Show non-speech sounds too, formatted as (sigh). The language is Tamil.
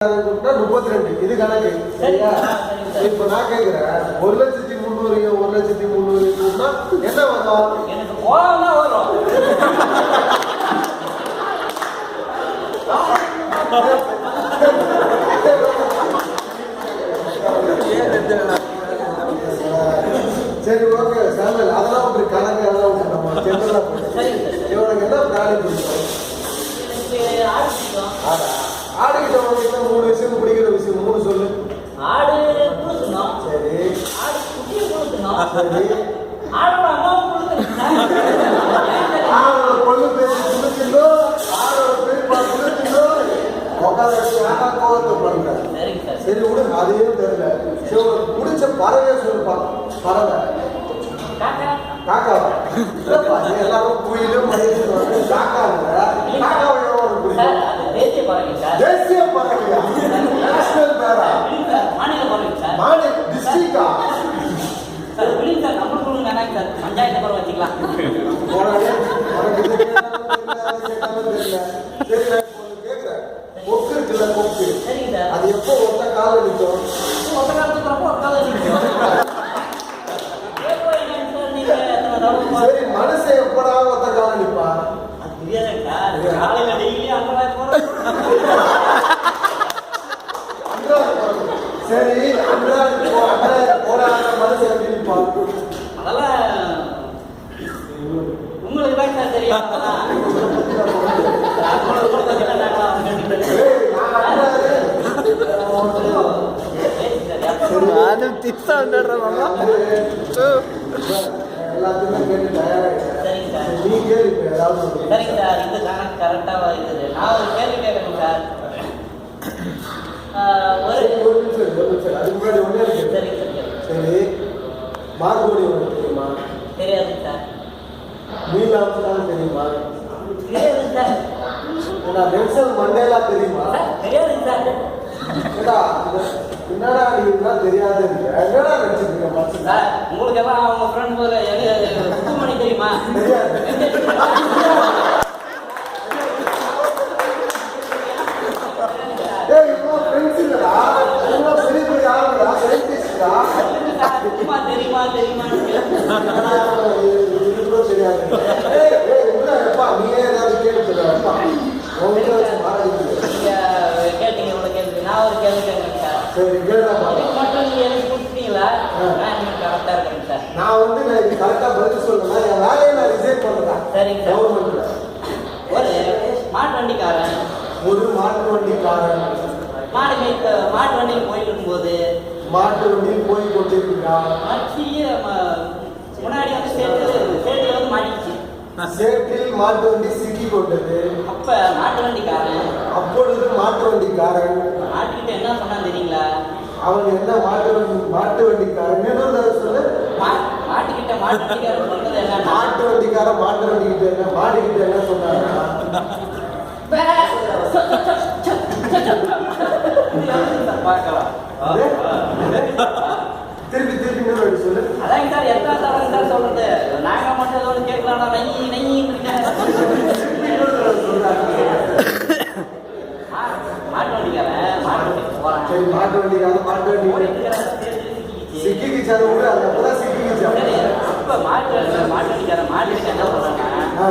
முப்பத்தி ரெண்டு இது கணக்கு. சரியா? இப்ப நான் கேக்குறேன். ஒரு லட்சத்தி முந்நூறு ஒரு லட்சத்தி முந்நூறு என்ன வரும்? எனக்கு தான் வரும். (laughs) விடு அதையும் தெரியல. சரி உனக்கு பிடிச்ச பறவையை சொல்லுப்பா பறவை. காக்கா. காக்கா. எல்லாரும் குயிலும் மயிலும் காக்கா உனக்கு சார் பிடிக்கும் அது தேசிய பறவை பறவையா? நேஷனல் பேரா? மாநில பறவை டிஸ்ட்ரிக்டா பஞ்சாயத்து பறவை வச்சுக்கலாம். தெரியல, அது கேட்டாலும் தெரியல. சரி, நான் இப்ப ஒண்ணு கேக்குறேன். கொக்கு இருக்குல்ல, கொக்கு. சரிங்க சார் அது எப்போ ஒத்த கால நிற்கும் ஒத்த காலத்துக்கு அப்புறம் ஒரு காலம் நிற்கும் ஏப்பா என்னங்க சார் நீங்க எத்தனை தடவை பாரு- சரி மனுஷன் எப்படா ஒத்த கால நிற்பா அது தெரியாதுங்க சார் காலையில டெய்லி அங்கே போகிறோம் அன்றாட பிறகு. சரி அன்றாட போ- அன்றாட போடாத மனுஷன் எப்படி நிற்பான் அதெல்லாம் உங்களுக்கு தான் சார் தெரியும் அதெல்லாம். உங்களுக்கு கூட கொஞ்சம் நாங்களா கண்டுக்கிட்டு. ஏய், நான் அன்றாட சரி சார், எப்ப கூட- நானும் திட்டா மாமா எல்லாத்தையுமே கேட்டு தயாராகிட்டேன் சரிங்க ஏதாவது சரிங்க சார் இந்த கணக்கு கரெக்டாக இருக்குது நான் ஒரு கேள்வி கேட்கணும் சார் ஆஹ், ஒரு முன்னாடி ஒண்ணே இருக்கு. சார் மார்கோடி உனக்கு தெரியுமா? தெரியாதுங்க சார். நீல் ஆம்ஸ்டாங் தெரியுமா? தெரியாதுங்க சார். ஏன்னா நெல்சன் மண்டேலா தெரியுமா? சார், தெரியாதுங்க சார். இது என்னடா நீ இதெல்லாம் தெரியாது என்னடா உங்களுக்கு எல்லாம் அவங்க ஃப்ரெண்ட் ஒரு சுத்துமணி தெரியுமா? தெரியாது. வச்சு மாறிடுது நீங்க கேட்டீங்க இவ்வளவு கேள்வி நான் ஒரு கேள்வி கேட்குறேன் சார் மட்டும் நீங்க எனக்கு கொடுத்துட்டீங்களா நான் இன்னும் கரெக்டா இருக்கேன் சார் நான் வந்து நான் இது கரெக்டாக பதில் சொல்லணும் என் வேலையை நான் ரிசைன் பண்ணுறேன் சரிங்க சார் கவர்மெண்ட்ல ஒரு மாட்டு வண்டிக்காரன் ஒரு மாட்டு வண்டிக்காரன் மாடு மேய்க்க மாட்டு வண்டியில் போயிட்டு இருக்கும்போது மாட்டு வண்டியில் போய் கொண்டிருக்கிறான் மச்சிய முன்னாடி வந்து சேட்டு சேத்துல வந்து மாட்டிக்கிச்சு. சேற்றில் மாட்டு வண்டி சிக்கி கொண்டது. அப்ப மாட்டு வண்டிக்காரன். அப்பொழுது மாட்டு வண்டிக்காரன் மாட்டுக்கிட்ட என்ன சொன்னான் தெரியுங்களா? அவன் என்ன மாட்டு வண்டி மாட்டு வண்டிக்காரன்? இன்னொரு தடவை சொல்லு? மாட்டுக்கிட்ட மாட்டு வண்டிக்காரன் சொன்னது என்னன்னா மாட்டு வண்டிக்காரன் மாட்டு வண்டிக்கிட்ட என்ன மாடுகிட்ட என்ன சொன்னாங்க பார்க்கலாம் திருப்பி திருப்பி இன்னொரு வாட்டி சொல்லு அதாங்க சார் எத்தனை தடவை சார் சொல்றது நாங்க மட்டும் ஏதோ கேட்கலாம் நெய் நெய் திருப்பி இன்னொரு தடவை சொல்றாங்க மாட்டு வண்டிக்காரன் மாட்டு வண்டிக்கு போறான் சரி மாட்டு வண்டிக்காரன் மாட்டு வண்டி ஓடிட்டு இருக்கிற சேத்துல சிக்கிக்கிச்சு. சிக்கிக்கிச்சு அதை அப்பதான் சிக்கிக்கிச்சு சரி, அப்ப மாட்டு மாட்டு மாட்டுக்கிட்ட என்ன சொல்றாங்க?